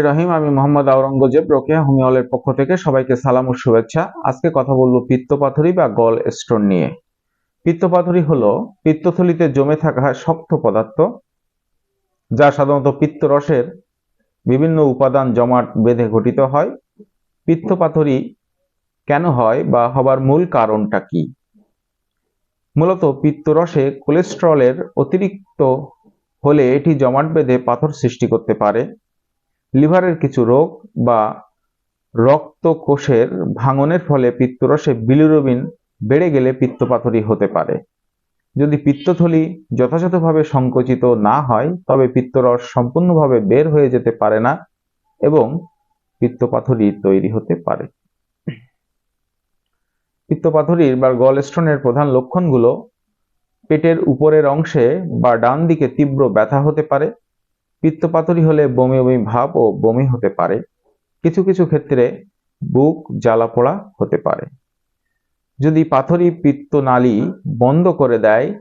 রহিম, আমি মোহাম্মদ আওরঙ্গজেব রোকেয়া হোমিওলের পক্ষ থেকে সবাইকে সালাম ও শুভেচ্ছা। আজকে কথা বলব পিত্তপাথরি বা গল স্টোন নিয়ে। পিত্তপাথরি হলো পিত্তথলিতে জমে থাকা শক্ত পদার্থ, যা সাধারণত পিত্তরসের বিভিন্ন উপাদান জমাট বেঁধে গঠিত হয়। পিত্তপাথরি কেন হয় বা হবার মূল কারণটা কি? মূলত পিত্তরসে কোলেস্টেরলের অতিরিক্ত হলে এটি জমাট বেঁধে পাথর সৃষ্টি করতে পারে। লিভারের কিছু রোগ বা রক্ত কোষের ভাঙনের ফলে পিত্তরসে বিলিরুবিন বেড়ে গেলে পিত্তপাথরি হতে পারে। যদি পিত্তথলি যথাযথভাবে সংকুচিত না হয়, তবে পিত্তরস সম্পূর্ণভাবে বের হয়ে যেতে পারে না এবং পিত্তপাথরি তৈরি হতে পারে। পিত্তপাথরির বা গলস্টোনের প্রধান লক্ষণগুলো পেটের উপরের অংশে বা ডান দিকে তীব্র ব্যথা হতে পারে পিত্তপাথরি হলে বমি বমি ভাব ও বমি হতে পারে। কিছু কিছু ক্ষেত্রে বুক জ্বালা পোড়া হতে পারে। যদি পাথরি পিত্তনালী বন্ধ করে দেয়,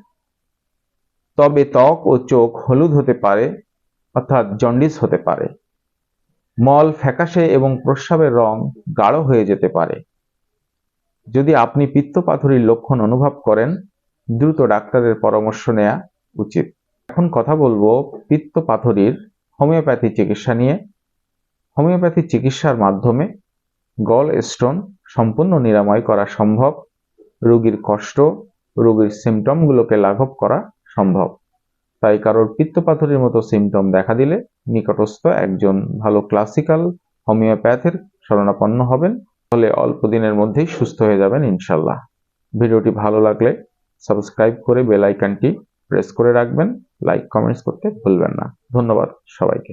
তবে ত্বক ও চোখ হলুদ হতে পারে, অর্থাৎ জন্ডিস হতে পারে। মল ফ্যাকাশে এবং প্রস্রাবের রং গাঢ় হয়ে যেতে পারে। যদি আপনি পিত্তপাথরির লক্ষণ অনুভব করেন, দ্রুত ডাক্তারের পরামর্শ নেওয়া উচিত। এখন কথা বলব পিত্ত পাথরির হোমিওপ্যাথি চিকিৎসা নিয়ে। হোমিওপ্যাথি চিকিৎসার মাধ্যমে গল স্টোন সম্পূর্ণ নিরাময় করা সম্ভব, রোগীর কষ্ট, রোগীর সিমটমগুলোকে লাঘব করা সম্ভব। তাই কারোর পিত্তপাথরের মতো সিমটম দেখা দিলে নিকটস্থ একজন ভালো ক্লাসিক্যাল হোমিওপ্যাথের শরণাপন্ন হবেন ফলে অল্প দিনের মধ্যেই সুস্থ হয়ে যাবেন ইনশাল্লাহ ভিডিওটি ভালো লাগলে সাবস্ক্রাইব করে বেল আইকনটি প্রেস করে রাখবেন লাইক কমেন্টস করতে ভুলবেন না। ধন্যবাদ সবাইকে।